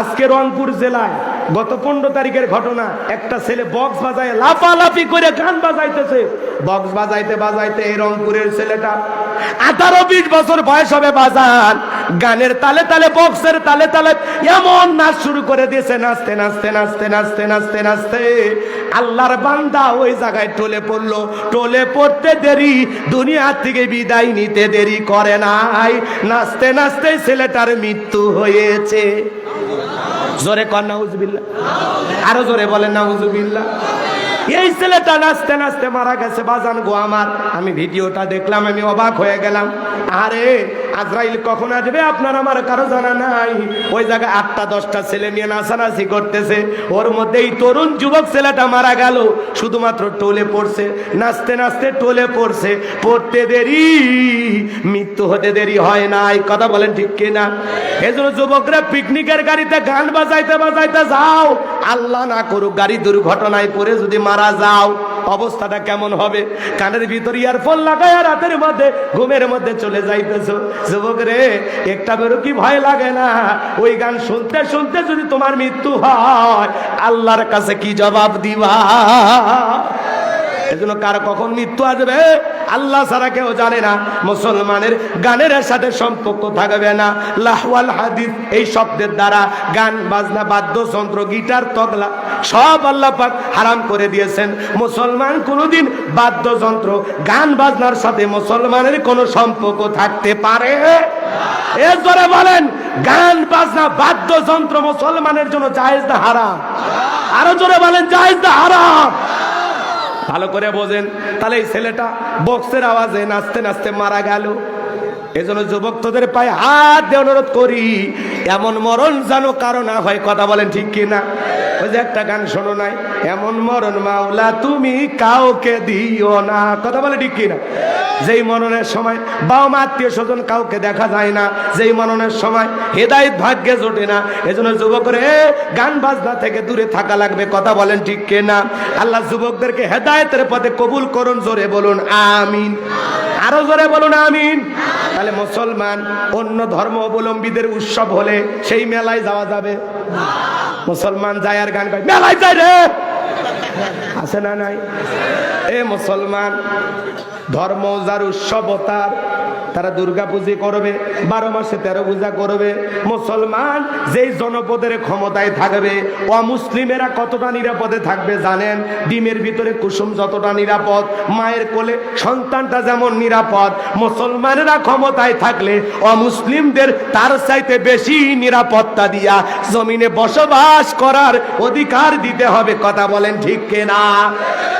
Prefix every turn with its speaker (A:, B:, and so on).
A: আজকে রংপুর জেলায় গত পনেরো তারিখের ঘটনা, একটা ছেলে বক্স বাজায় লাফালাফি করে গান বাজাইতেছে। বক্স বাজাইতে বাজাইতে এই রংপুরের ছেলেটা আঠারো বিশ বছর বয়স হবে বাজান। গানের তালে তালে, বক্সের তালে তালে, এমন নাচ শুরু করে দিয়েছে, নাচতে নাচতে নাচতে নাচতে নাচতে নাচতে। আল্লাহর বান্দা ওই জায়গায় টলে পড়ল। টলে পড়তে দেরি, দুনিয়া থেকে বিদায় নিতে দেরি করে নাই। নাচতে নাচতে ছেলেটার মৃত্যু হয়েছে। জোরে কর, নাউজুবিল্লাহ। আরও জোরে বলেন, নাউজুবিল্লাহ। এই ছেলেটা নাচতে নাচতে মারা গেছে, বাজান গো আমার। আমি ভিডিওটা দেখলাম, আমি অবাক হয়ে গেলাম। আরে আজরাইল কখন আসবে? আপনার আমার কারও জানা নাই। ওই জায়গায় আটটা, দশটা ছেলে নিয়ে নাচানাচি করতেছে। ওর মধ্যে এই তরুণ যুবক ছেলেটা মারা গেল। শুধুমাত্র টোলে পড়ছে। নাচতে নাচতে টোলে পড়ছে। পড়তে দেরি, মৃত্যু হতে দেরি হয় নাই। কথা বলেন ঠিক কিনা? এজন্য যুবকরা পিকনিকের গাড়িতে গান বাজাইতে বাজাইতে যাও। আল্লাহ না করুক গাড়ি দুর্ঘটনায় পড়ে যদি মারা যাও। অবস্থাটা কেমন হবে? কানের ভিতর ইয়ারফোন লাগায় রাতের মধ্যে, ঘুমের মধ্যে চলে যাইতেছ। যুবক রে, একটা বেরো কি ভয় লাগে না? ওই গান শুনতে শুনতে যদি তোমার মৃত্যু হয়, আল্লাহর কাছে কি জবাব দিবা? এজন্য কার কখন মৃত্যু আসবে? আল্লাহ ছাড়া কেউ জানে না, মুসলমানের গানের সাথে সম্পর্ক থাকবে না। লাহওয়াল হাদিস, এই শব্দের দ্বারা গান, বাজনা, বাদ্যযন্ত্র, গিটার, তবলা সব আল্লাহ পাক হারাম করে দিয়েছেন। মুসলমান কোনোদিন বাদ্যযন্ত্র, গান, বাজনার সাথে মুসলমানের কোনো সম্পর্ক থাকতে পারে? এর জোরে বলেন, গান, বাজনা, বাদ্যযন্ত্র মুসলমানের জন্য জায়েজ না হারাম। আরও জোরে বলেন, জায়েজ না হারাম। ভালো করে বোঝেন। তাহলে এই ছেলেটা বক্সের আওয়াজে নাচতে নাচতে মারা গেল। এজন্য যুবক তোদের পায়ে হাত দিয়ে অনুরোধ করি, এমন মরণ জানো কারও না হয়, কথা বলেন ঠিক কি না ওই যে একটা গান শোনো নাই, এমন মরণ মাওলা তুমি কাউকে দিও না। কথা বলে ঠিক কি না যেই মরণের সময় বাবা মা আত্মীয় স্বজন কাউকে দেখা যায় না, যেই মরণের সময় হেদায়ত ভাগ্যে জোটে না, এজন্য যুবকরে গান বাজনা থেকে দূরে থাকা লাগবে। কথা বলেন ঠিক কে না আল্লাহ যুবকদেরকে হেদায়তের পথে কবুল করুন, জোরে বলুন, আমিন। আরও জোরে বলুন, আমিন। তাহলে মুসলমান অন্য ধর্ম অবলম্বীদের উৎসব হলে সেই মেলায় যাওয়া যাবে। মুসলমান যায় আর গান গায় মেলায় যায় রে। আছে না নাই? এ মুসলমান, ধর্ম যার উৎসব তার দুর্গা পুজো করবে, বারো মাসে তেরো পূজা করবে। মুসলমান যেই জনপদের ক্ষমতায় থাকবে, অমুসলিমেরা কতটা নিরাপদে থাকবে জানেন? ডিমের ভিতরে কুসুম যতটা নিরাপদ, মায়ের কোলে সন্তানটা যেমন নিরাপদ, মুসলমানেরা ক্ষমতায় থাকলে অমুসলিমদের তার চাইতে বেশি নিরাপত্তা দিয়া জমিনে বসবাস করার অধিকার দিতে হবে। কথা বলেন ঠিক